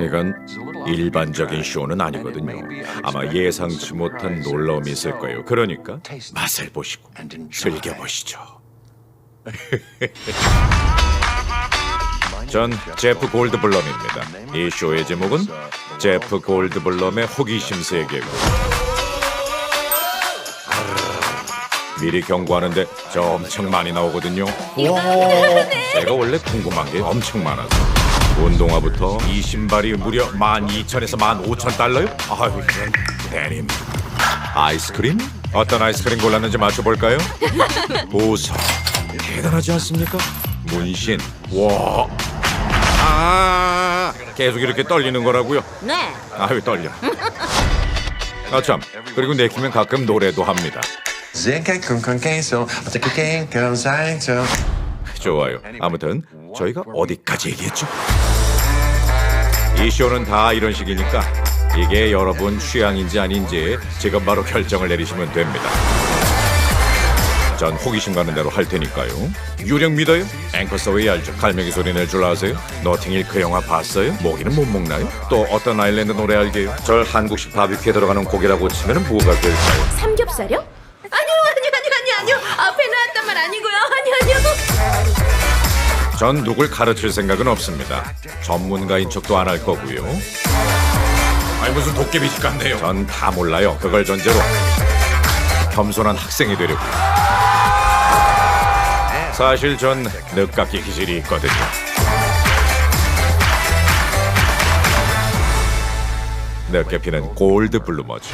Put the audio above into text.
이건 일반적인 쇼는 아니거든요. 아마 예상치 못한 놀라움이 있을 거예요. 그러니까 맛을 보시고 즐겨보시죠. 전 제프 골드블럼입니다. 이 쇼의 제목은 제프 골드블럼의 호기심 세계고. 미리 경고하는데 저 엄청 많이 나오거든요. 제가 원래 궁금한 게 엄청 많아서 운동화부터 이 신발이 무려 12,000에서 15,000달러요? 아유 이런 대님 아이스크림? 어떤 아이스크림 골랐는지 맞춰볼까요? 보석 대단하지 않습니까? 문신 와 아, 계속 이렇게 떨리는 거라고요? 네. 아유 떨려 아참 그리고 내키면 가끔 노래도 합니다. 좋아요. 아무튼 저희가 어디까지 얘기했죠? 이 쇼는 다 이런 식이니까 이게 여러분 취향인지 아닌지 지금 바로 결정을 내리시면 됩니다. 전 호기심 가는 대로 할 테니까요. 유령 믿어요? 앵커 서웨이 알죠? 갈매기 소리 낼 줄 아세요? 너팅힐 그 영화 봤어요? 모기는 못 먹나요? 또 어떤 아일랜드 노래 알게요? 절 한국식 바비큐에 들어가는 고기라고 치면 뭐가 될까요? 삼겹살이요? 전 누굴 가르칠 생각은 없습니다. 전문가인 척도 안 할 거고요. 아니 무슨 도깨비 집 같네요. 전 다 몰라요. 그걸 전제로 겸손한 학생이 되려고. 사실 전 늦깎이 기질이 있거든요. 늦게 피는 골드 블루머즈.